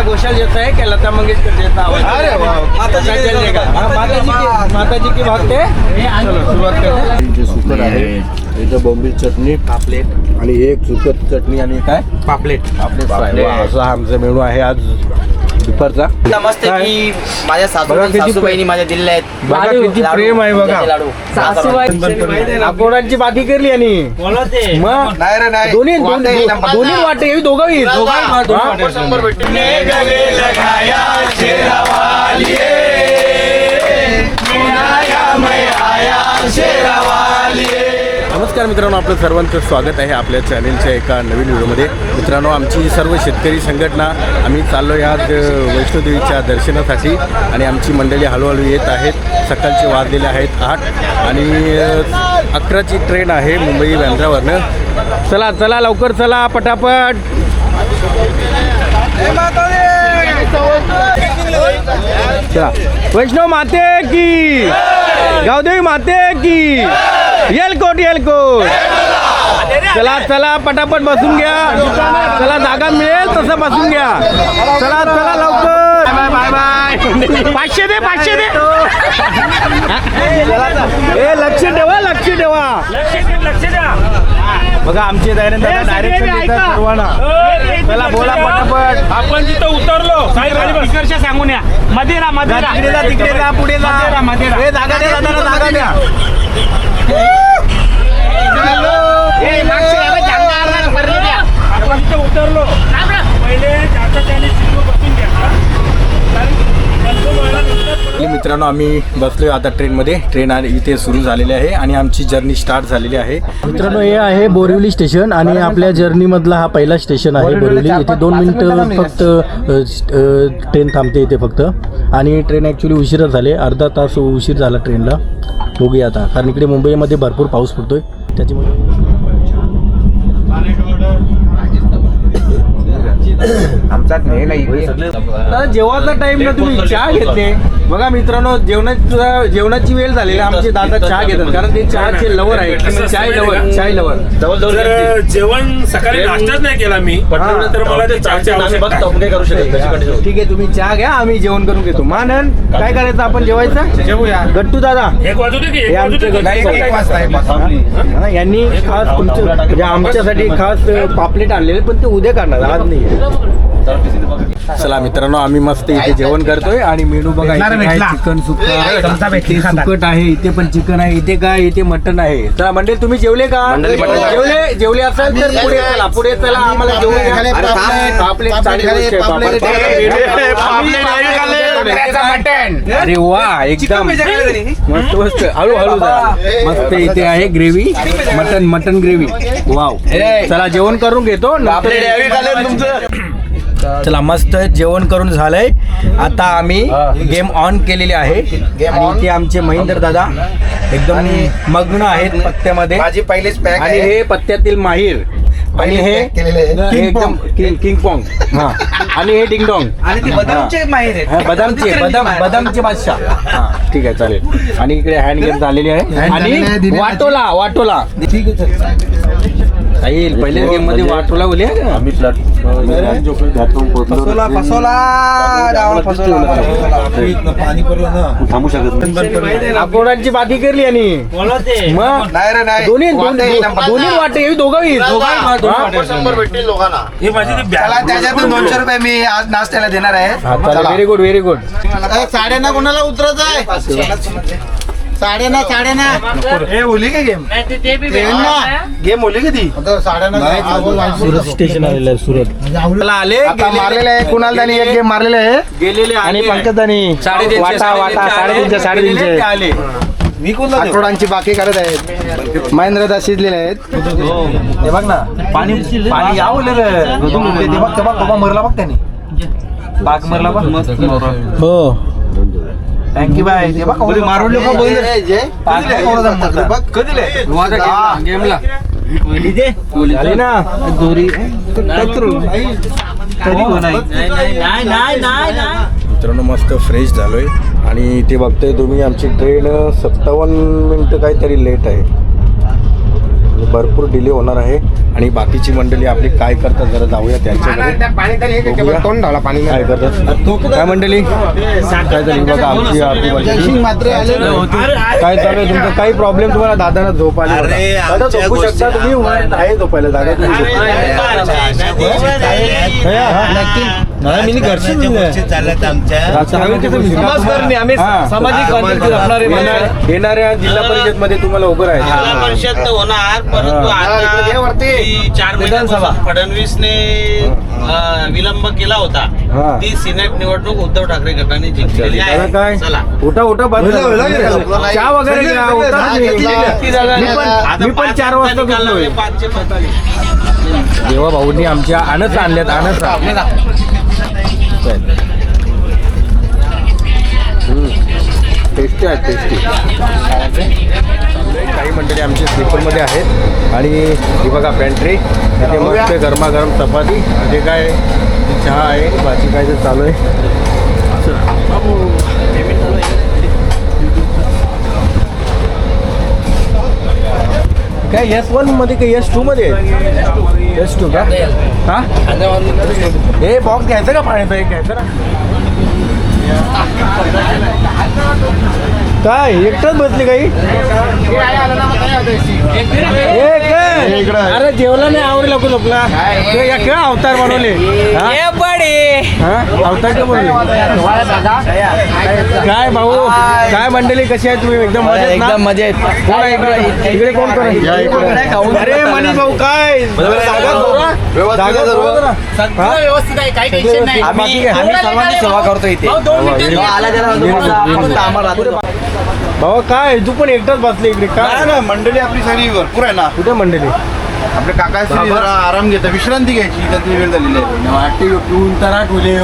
श्रेया घोषाल जैसा है क्या लता मंगेशकर जैसा आवाज अरे वाह। माता जी चलेगा हाँ, माता जी की माता जी की भक्त है चलो शुरुआत करते हैं जे सुकट आहे इथं बोंबील चटणी पापलेट. आणि एक सुकट चटणी आणि काय? पापलेट. पापलेट. असा हा आमचा मेनू आहे आज. दुपारचा मस्त काय? की माझ्या सासू बघा किती सासूबाईनी माझ्या दिलेल्या आहेत. बघा लाडू, किती लाडू, प्रेम आहे बघा. लाडू. सासूबाई बाकी करली आणि मग? नाही रे नाही. दोन्ही दोन- वाटे दोन्ही हे दोघंही भेटतील नमस्कार मित्रांनो आपलं सर्वांचं स्वागत आहे आपल्या चॅनेलच्या एका नवीन व्हिडिओमध्ये. मित्रांनो आमची सर्व शेतकरी संघटना आम्ही चाललो आहे आज वैष्णोदेवीच्या दर्शनासाठी आणि आमची मंडळी हळूहळू येत आहेत. सकाळचे वाजलेले आहेत आठ आणि अकराची ट्रेन आहे मुंबई बँड्रावरनं चला चला लवकर चला पटापट. चला. वैष्णव माते की। गावदेवी माते की। येलकोट येलकोट चला चला पटापट बसून घ्या. चला जागा मिळेल तसं बसून घ्या. चला चला लवकर. बाय बाय पाचशे दे पाचशे दे. लक्ष ठेवा लक्ष ठेवा. बघा आमचे डायरेक्ट सर्वांना चला बोला पटापट. आपण जिथं उतरलो साहेब सांगून या. मधेरा मधेरा. तिकडे जा तिकडे जा पुढे जा. मधेरा, मधेरा. ए, जागा द्या जागा द्या, जागा द्या. आपण जिथं उतरलो पहिले ज्याच्या त्याने सीटवर बसून घ्या. मित्रांनो आम्ही बसलोय आता ट्रेनमध्ये. ट्रेन आणि इथे सुरू झालेली आहे आणि आमची जर्नी स्टार्ट झालेली आहे. मित्रांनो हे आहे बोरिवली स्टेशन आणि आपल्या जर्नीमधला हा पहिला स्टेशन आहे बोरिवली. इथे दोन मिनिटं फक्त ट्रेन थांबते इथे फक्त. आणि ट्रेन ॲक्च्युली उशिरा झाले. अर्धा तास उशीर झाला ट्रेनला. बघूया आता. कारण इकडे मुंबईमध्ये भरपूर पाऊस पडतोय. त्याच्यामुळे आता जेवायचा टाइम ना तुम्ही चहा घेतले. बघा मित्रांनो जेवणाचा जेवणाची वेळ झालेली आहे. आमचे दादा चहा घेतात. कारण ते चहाचे लवर आहे चाय लवर चाय लवर जेवण सकाळी नाश्ताच नाही केला मी तर मला ते चहाची आवश्यकता आहे. ठीक आहे. तुम्ही चहा घ्या. आम्ही जेवण करून घेतो. मानन काय करायचं आपण जेवायचं? जेवूया. गट्टू दादा. हे हा, यांनी खास तुमचं म्हणजे आमच्यासाठी खास पापलेट आणलेले पण ते उद्या करणार. आज नाही. चला मित्रांनो आम्ही मस्त इथे जेवण करतोय आणि मेनू बघा इथे काय चिकन सुकट आहे इथे पण चिकन आहे इथे काय इथे मटन आहे. चला मंडळी तुम्ही जेवले का? जेवले जेवले असाल तर पुढे चला पुढे चला आम्हाला जेवू द्या. खाले, अरे, वा एकदम. मस्त मस्त. हळू हळू जरा. मस्त इथे आहे gravy. Mutton mutton gravy. Wow. चला जेवण करून घेतो. चला मस्त जेवण करून झालंय. आता आम्ही गेम ऑन केलेली आहे. आणि इथे आमचे महेंद्र दादा एकदम मग्न आहेत पत्त्यामध्ये. माझी पहिलीच पॅक आणि हे पत्त्यातील माहीर. आणि हे. हे एकदम किंग पॉंग हा. आणि हे डिंगडॉंग आणि ते बदामचे बदामचे बदाम बदामचे बादशाह. हा ठीक आहे चालेल. आणि इकडे हँड गेम झालेली आहे. Hand झालेली आहे, आणि दिली आहे. वाटोला वाटोला येईल पहिल्याच गेममध्ये वाटोला बोलूया का? आम्ही फसवला फसवला रावण फसवला थांबू शकत अकोडांची बाकी करली आणि मग नाही रे नाही. दोन्ही दोन्ही वाटे हे शंभर शंभर भेटतील लोकांना ही माझी ती बॅग चला त्याच्यातून दोनशे रुपये मी आज नाश्त्याला देणार आहे. व्हेरी गुड व्हेरी गुड साड्यांना कोणाला उतरत आहे? साड्यांना साड्यांना. हे बोली का गेम? गेम बोली का ती सुरत स्टेशन आलेलं आहे सुरत. मला आले आता मारलेले आहे कुणाल दानी एक गेम मारलेले आहे? गेलेले आणि पंकज दानी साडेतीनशे वाटा वाटा साडेतीनशे साडेतीनशे आले. मी आठवडांची बाकी करत आहेत. महेंद्र दास शिजलेले आहेत. हे बघ ना पाणी पाणी या ते बघ ते बघ बाबा मरला बघ त्याने. बाग मरला बघ. हो. थँक्यू बाय ते बघ मारून गेमला. झाली ना. दोरी. मित्रांनो मस्त फ्रेश झालोय. आणि ते बघतोय तुम्ही आमची ट्रेन सत्तावन्न मिनिटं काहीतरी लेट आहे. भरपूर डिले होणार आहे आणि बाकीची मंडळी आपली काय करतात जरा जाऊया त्यांच्याकडे. काय करतात काय मंडळी काय झाली बघा आमची आरती मंडळी. काय चालू आहे तुमचं काही प्रॉब्लेम तुम्हाला दादांना झोप आली दादा झोपू शकता तुम्ही आहे झोपायला जागा तुम्ही मी घरची चालत आमच्या. समाजकारणी आम्ही सामाजिक येणाऱ्या जिल्हा परिषदमध्ये तुम्हाला उभं जिल्हा राहायचं परिषद तर होणार परंतु आता चार महिन्यापासून फडणवीसने अं, विलंब केला हा. होता ती सिनेट निवडणूक उद्धव ठाकरे गटाने जिंकलेली दादा आहे. काय? चला. उठा उठा बंद. चहा वगैरे घ्या उठा तुम्ही. मी पण मी पण चार वाजता उठलोय पाचशे पस्तालीस देवा भाऊंनी आमच्या आणत आणल्यात आणत टेस्टी आहे टेस्टी काही मंडळी आमच्या स्लीपरमध्ये आहेत. आणि ही बघा पॅन्ट्री इथे मस्त गरमागरम चपाती. म्हणजे काय चहा आहे भाजी काय ते चालू आहे. काय एस वनमध्ये काय एस टू मध्ये? एस टू का? हा? हे बॉक्स घ्यायचं का पाण्याचा? एक घ्यायचं ना. काय एकटाच बसली काही? अरे जेवला नाही आवडेल लवकर झोपला या काय अवतार बनवले? अवतार का बनवले? काय भाऊ? काय मंडळी कशी आहे तुम्ही? एकदम मजेत ना? एकदम मजेत. कोण आहे इकडे? इकडे कोण कोण? अरे मनीष भाऊ काय? व्यवस्थित आहे काही टेन्शन नाही? आम्ही सर्वांची सेवा करतो इथे. आला त्याला आम्हाला. भाऊ काय? तू पण एकटाच बसले इकडे काय? ना मंडळी आपली सगळी भरपूर आहे ना. कुठे मंडळी? आपले काका जरा आराम घेतात विश्रांती घ्यायची त्यांची वेळ झालेली आहे. वाटते पिऊन तर आठवले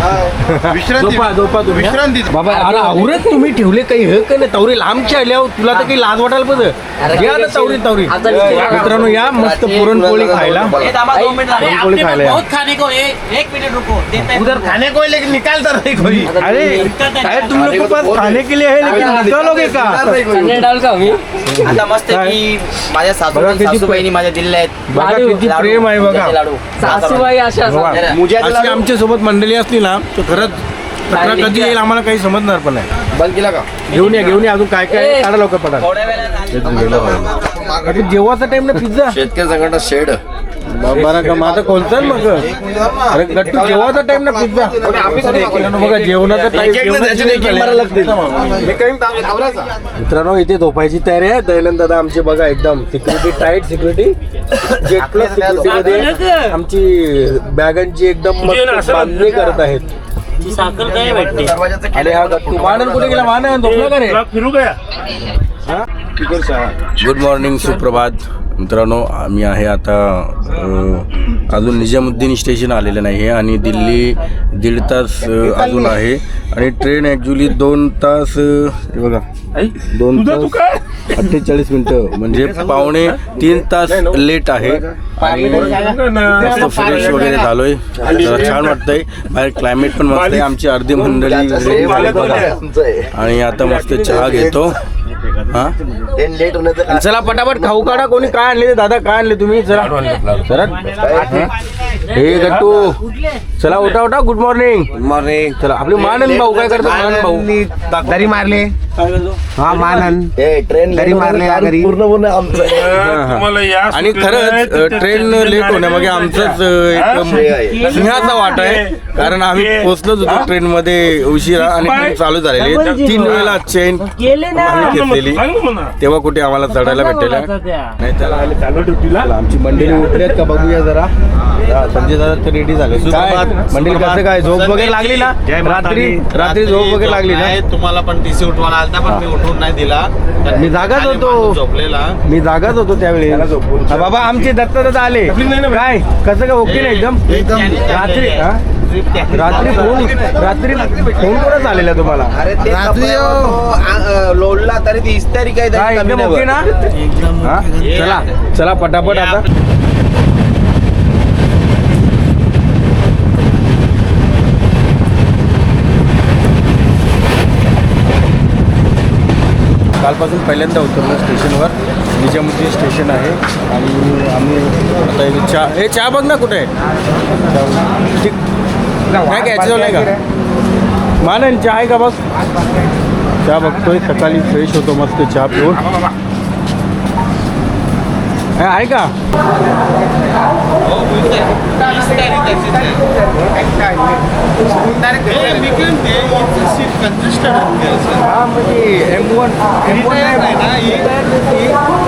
विश्रांती झोपा झोपा तुम्ही हा? विश्रांती बाबा अरे आवरत तुम्ही ठेवले काही हे काही नाही तवरी लांबची आल्यावर तुला तर काही लाज वाटायला पाहिजे. या ना तवरी तवरी मित्रांनो या मस्त पुरणपोळी खायला. पुरणपोळी खायला. या. खाने को एक एक मिनट रुको. देते हैं। उधर खाने को लेकिन निकाल तर नाही कोई। अरे काय तुम लोग के पास खाने के लिए है लेकिन निकालोगे का आता मस्त? की माझ्या सासू बघा किती सासू बहिणी माझ्या दिलेल्या आहेत. बघा किती लाडू. प्रेम आहे बघा. लाडू. सासूबाई अशा. आमच्यासोबत मंडळी असली ना तर खरंच कचरा कधी येईल आम्हाला काही समजणार पण नाही. बंद केला का? घेऊन या घेऊन या अजून काय काय? काढा लवकर पडा थोड्या वेळात जेवाचा टाइम ना पिझ्झा शेतकरी संघटना शेड. बरं का माझं कोणतं मग? अरे गट्टू जेवाचा टाइम ना पिझ्झा. बघा जेवणाचा टाइम मित्रांनो इथे झोपायची तयारी आहे. दयानंद दादा आमचे बघा एकदम security tight security Z plus security मध्ये आमची बॅगांची एकदम मस्त बांधणी करत आहेत. साखर काय भेटते आणि हा गट्टू मानन कुठे गेला? मानन झोपला का रे? फिरू गया गुड मॉर्निंग सुप्रभात. मित्रांनो आम्ही आहे आता अजून निजामुद्दीन स्टेशन आलेलं नाही आहे आणि दिल्ली दीड तास अजून आहे. आणि ट्रेन ॲक्च्युली दोन तास हे बघा. दोन तास अठ्ठेचाळीस मिनटं. म्हणजे पावणे तीन तास लेट आहे. आणि मस्त फ्रेश वगैरे झालोय. जरा छान वाटतंय. बाहेर क्लायमेट पण मस्त आहे. आमची अर्धी मंडळी झाली. आणि आता मस्त चहा घेतो. हा? लेट होण्याचं चला पटापट खाऊ काढा. कोणी काय आणले ते दादा? काय आणले तुम्ही? चला. चला हा? गट्टू. चला उठा उठा. गुड मॉर्निंग मॉर्निंग चला आपले मानन भाऊ काय करतो? मानन भाऊ. दरी मारले. हा मानन. ट्रेन दरी मारले या घरी. पूर्ण आमचं. हा, हा. तुम्हाला या आणि खरंच ट्रेन लेट होण्यामागे आमचंच अ, एक सिंहाचा वाटा आहे. कारण आम्ही पोहोचलोच होतो ट्रेन मध्ये उशिरा आणि ट्रेन चालू झालेली. तीन वेळेला चेन आम्ही घेतलेली. तेव्हा कुठे आम्हाला चढायला भेटेल नाही त्याला चालू ड्युटीला. चला, आमची मंडळी उठलेत का बघूया जरा. संजय दादा तर रेडी झाले. काय? मंडळी कसं काय? झोप वगैरे लागली ना? रात्री रात्री झोप वगैरे लागली ना? नाही, तुम्हाला पण टीसी उठवायला आलता पण मी उठवून नाही दिला. मी जागाच खाली होतो. माणूस झोपलेला. मी जागाच होतो त्यावेळी. हा, बाबा आमचे दत्त दादा आले. काय? कसं काय? ओके ना एकदम? रात्री हा? रात्री फोन रात्री फोन करत आलेला तुम्हाला? रात्री लोडला तरी ती इस्तारी काय काय एकदम ओके ना? हा? चला चला पटापट आता. कालपासून पहिल्यांदा उतरलो स्टेशनवर. निजामुद्दीन स्टेशन आहे. आणि आम्ही आता एक चहा हे चहा बघ ना कुठे आहे? चहा- ठीक का घ्यायचं नाही का? मानेन चहा आहे का बघ? चहा बघतोय. सकाळी फ्रेश होतो मस्त चहा पिऊन. आहे का? हा म्हणजे एम वन एम वन नाही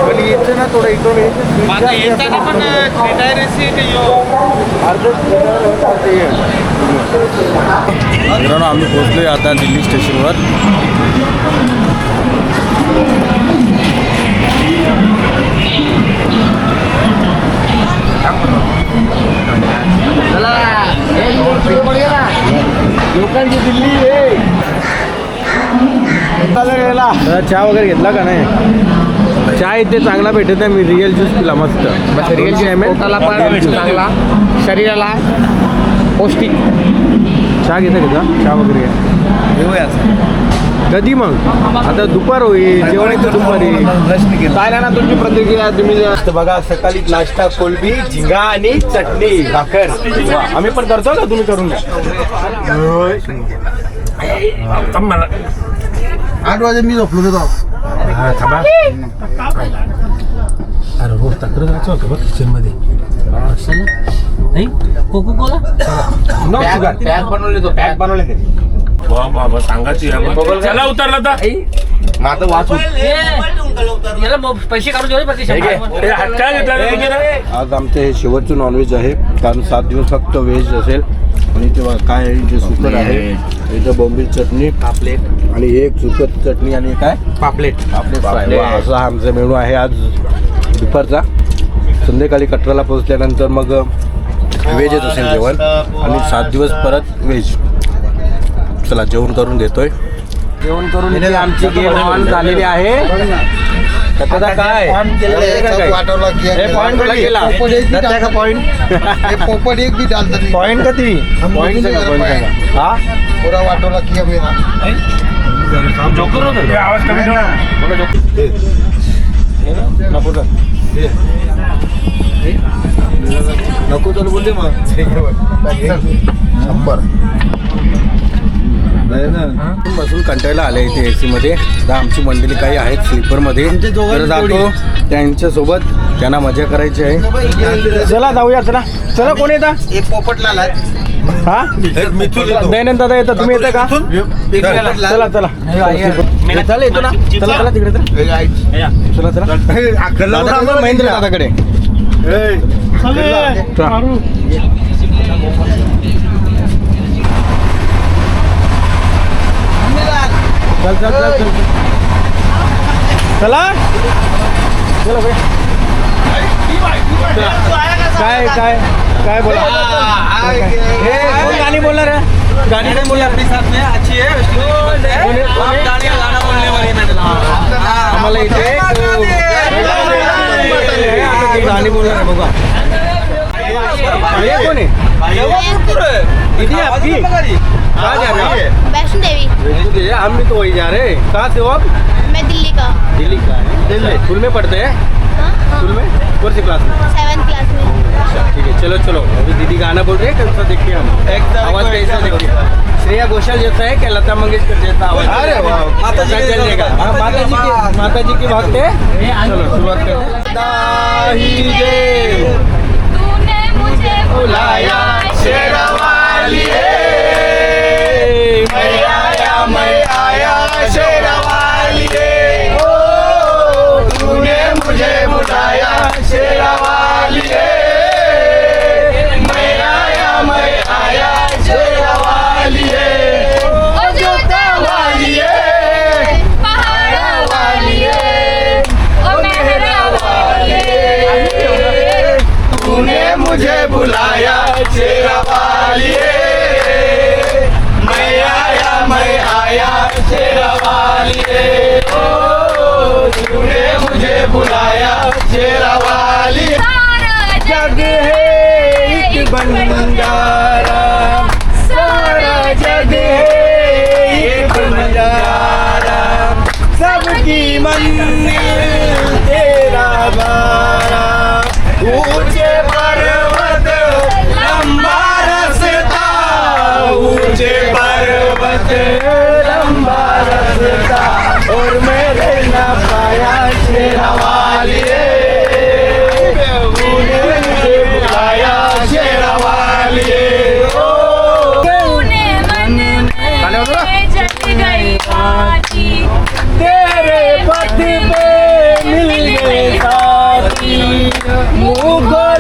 पण याचं ना थोडं इकडं माझं येताना पण मित्रांनो आम्ही पोहोचलोय आता दिल्ली स्टेशनवर लोकांची दिल्ली आहे चहा वगैरे घेतला का नाही चहा इथे चांगला भेटत नाही. मी रिअल ज्यूस पिला मस्त. रिअल पण चांगला. शरीराला पौष्टिक. चहा घेता घेता चहा वगैरे घ्या घेऊया. कधी मग? आता दुपार होईल जेवण येतं दुपारी काय ना तुमची प्रतिक्रिया तुम्ही बघा सकाळी नाश्ता कोलबी झिंगा आणि चटणी भाकर. आम्ही पण करतो का? तुम्ही करून घ्या. आठ वाजे मी झोपलो होतो. अरे रोज तक्रार जायचं होतं बघ किचनमध्ये कोको कोला पॅक बनवले तो पॅक बनवले ते बाबा सांगायची चला उतरला तर आता वाचू याला मग पैसे काढून देऊ प्रति ए, हात काय घेतला रे तुझे रे? आज आमचं हे शेवटचं नॉनव्हेज आहे. कारण सात दिवस फक्त व्हेज असेल. आणि तेव्हा काय आहे जे सुकर आहे. इथं बोंबील चटणी. पापलेट. आणि एक सुकट चटणी आणि काय? पापलेट. पापलेट. वा, असा आमचा मेनू आहे आज. दुपारचा. संध्याकाळी कटराला पोहोचल्यानंतर मग व्हेजच असेल जेवण. आणि सात दिवस परत व्हेज चला जेवण करून घेतोय. जेवण करून इथे आमची गेम ऑन झालेली आहे. आता काय? पॉईंट पोपट एक भी डालता नहीं. पॉईंट किती पॉईंट हा पूरा आवाज कमी ठेव. नको तर. नको तर बोलले मग. शंभर. बसून कंटाळला आले इथे एसी मध्ये. तर आमची मंडळी काही आहेत स्लीपरमध्ये. तर जातो त्यांच्यासोबत त्यांना मजा करायची आहे. चला जाऊया चला. चला कोण येता? एक पोपट लाला हा? दयानंद दादा येतात तुम्ही येता का? चला. चला चला. येतो ना. चला चला तिकडे चला. चला चला. दादा महेंद्र दादाकडे. चला. चल चल चल चल. चला. काय काय काय बोला? हे गाणी बोलणार आहे? गाणी नाही बोलणार कोण आहे? कोण आहे? आम्हाला इथे गाणी बोलणार आहे बघा. हे कोण आहे? दीदी आपकी कहाँ जा रहे हैं? वैष्णो देवी। ये हम भी तो वही जा रहे हैं। कहाँ से हो आप? मैं दिल्ली का। दिल्ली का है? दिल्ली। स्कूल में पढ़ते हैं? हाँ। स्कूल में? कौन सी क्लास में? सेवन क्लास में। अच्छा ठीक है चलो चलो। अभी दीदी गाना बोल रही है कैसा देखिए हम। आवाज़ कैसा देखिए श्रेया घोषाल जैसा है क्या? लता मंगेशकर जैसा आवाज़? अरे माता जी चलेगा हाँ, माता जी की माता जी की भक्त है। चलो शुरुआत करते हैं। ही जय तूने मुझे तेरा बारा ऊंचे पर्वत लंबा रस्ता ऊंचे पर्वत लंबा रस्ता. और मेरे ना पाया तेरा वाली Muugod!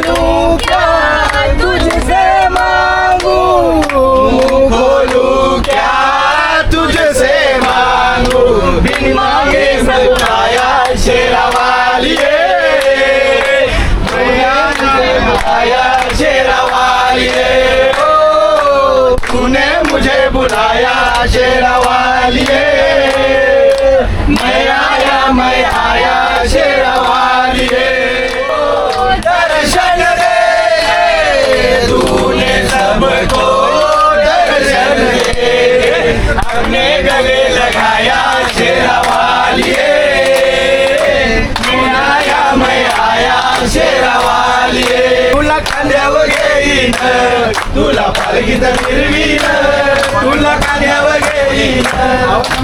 आया शेरा तुला खांद्यावर घेईन तुला पालखीत मिरवीन तुला खांद्यावर घेईन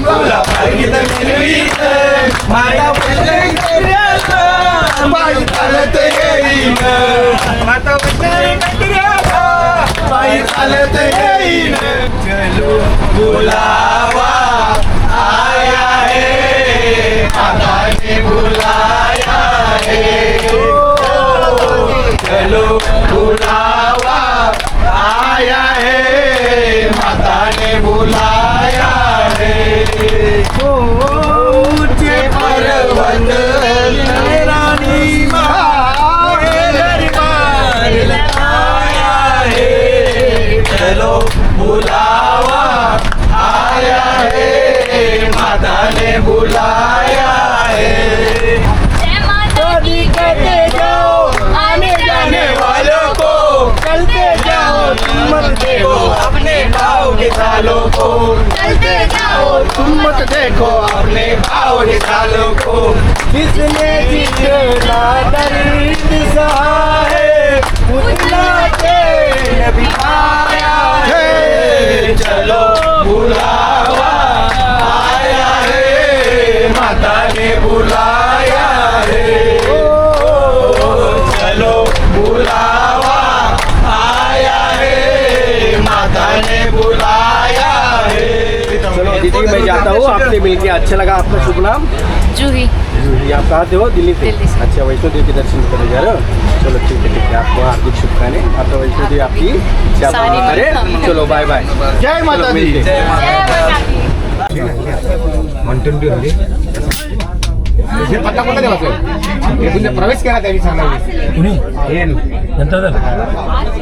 तुला पालखीत मिरवीन माझ्या पंढरपुराला पायी चालत येईन. माता पंढरपुराला पायी चालत येईन. चलो बोलावा. आया है आता ने बुलाया है चलो बुलावा. आया है माता ने बुलाया है. ऊंचे पर्वत रानी दरबार आया है. चलो बुलावा. आया है माता ने बुलाया है जय माता दी कहते जाओ आने जाने वालों को चलते जाओ तुम मत देखो अपने भाव के चलते जाओ तुम मत देखो अपने भाव सालों को किसने जितना दर्द सहा है उतना भी आया हूँ आपसे मिलके अच्छा लगा आपका शुभ नाम? जूही। ये आप कहाँ से हो दिल्ली से से। अच्छा वैष्णो देवी के दर्शन करने जा रहे हो? चलो ठीक है ठीक है आपको हार्दिक शुभकामनाएं। माता वैष्णो देवी आपकी मनोकामना। चलो बाय बाय जय माता दी। मिलते। हैं। जय माता दी। हे पत्ता कोणता देवाचा तुझे प्रवेश केला त्यांनी सांगणार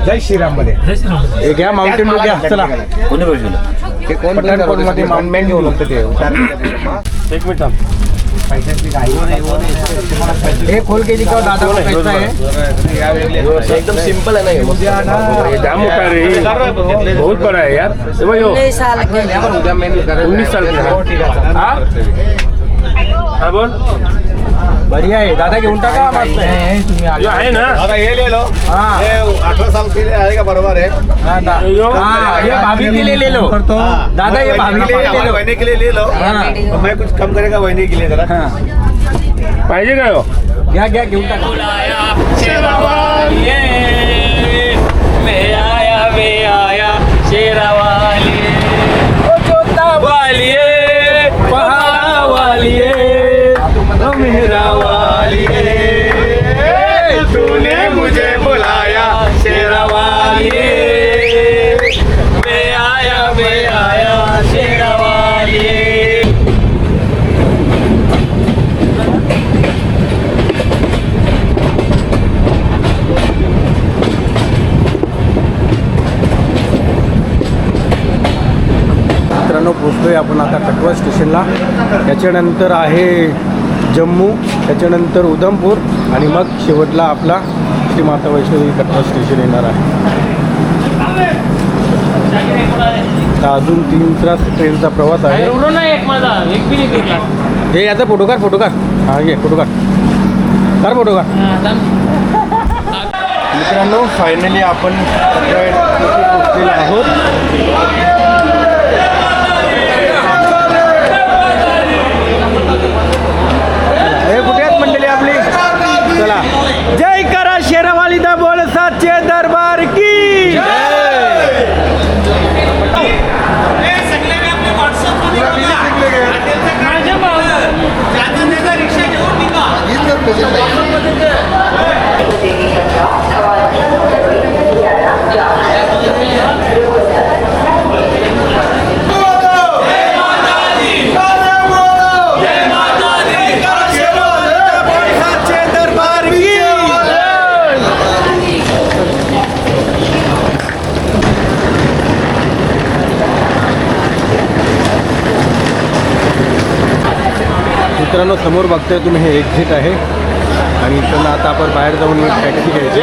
जय श्रीराममध्ये घ्या माउंटेन घ्या. चला. ते कोण पठाणकोटमध्ये माउंटेन ड्यू होतं ते एक मिनिट हे खोल के दिखाओ दादा को कैसा है एकदम सिंपल है ना है रे बहुत बड़ा है यार उन्नीस साल का हाँ हाँ बोल. बढ़िया आहे दादा घेऊन टाका मस्त आहे जो है ना? दादा ये ले लो। हाँ। ये अठारह साल के लिए आएगा बराबर है। हाँ, दा- यो। हाँ, ये भाभी के लिए ले लो। दादा ये भाभी के लिए ले लो। बहने के लिए ले लो। हाँ। तो मैं कुछ कम करेगा बहने के लिए जरा हाँ। पाहिजे का हो? घ्या घ्या घेऊन टाका मैं मित्रांनो पोचतोय आपण आता कटवा स्टेशनला. त्याच्यानंतर आहे जम्मू त्याच्यानंतर उधमपूर आणि मग शेवटला आपला श्री माता वैष्णोदेवी कटवा स्टेशन येणार आहे. तर अजून तीन तास ट्रेनचा प्रवास आहे. हे याचा फोटो काढ फोटो काढ. हा घे फोटो काढ. काढ फोटो काढ. मित्रांनो फायनली आपण पोचलेलो आहोत हे कुठे आहेत मंडळी आपली चला जय करा शेरावाली दा बोल साचे दरबार की जय मित्रांनो समोर बघताय तुम्ही हे एक्झिट आहे. आणि इथून आता आपण बाहेर जाऊन टॅक्सी घ्यायची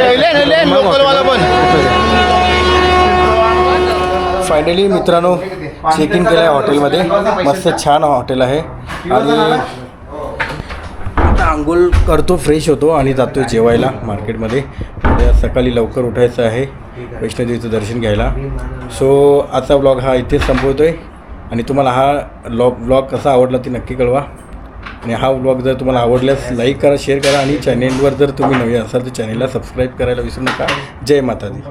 फायनली मित्रांनो चेक इन केलं आहे हॉटेलमध्ये मस्त छान हॉटेल आहे. आणि आता आंघोळ करतो फ्रेश होतो आणि जातो जेवायला मार्केटमध्ये उद्या सकाळी लवकर उठायचं आहे वैष्णोदेवीचं दर्शन घ्यायला. सो आजचा ब्लॉग हा इथेच संपवतो आहे आणि तुम्हाला हा लॉ ब्लॉग कसा आवडला ते नक्की कळवा. आणि हा ब्लॉग जर तुम्हाला आवडल्यास लाईक करा शेअर करा आणि चॅनेलवर जर तुम्ही नवे असाल तर चॅनेलला सबस्क्राईब करायला विसरू नका. जय माता दी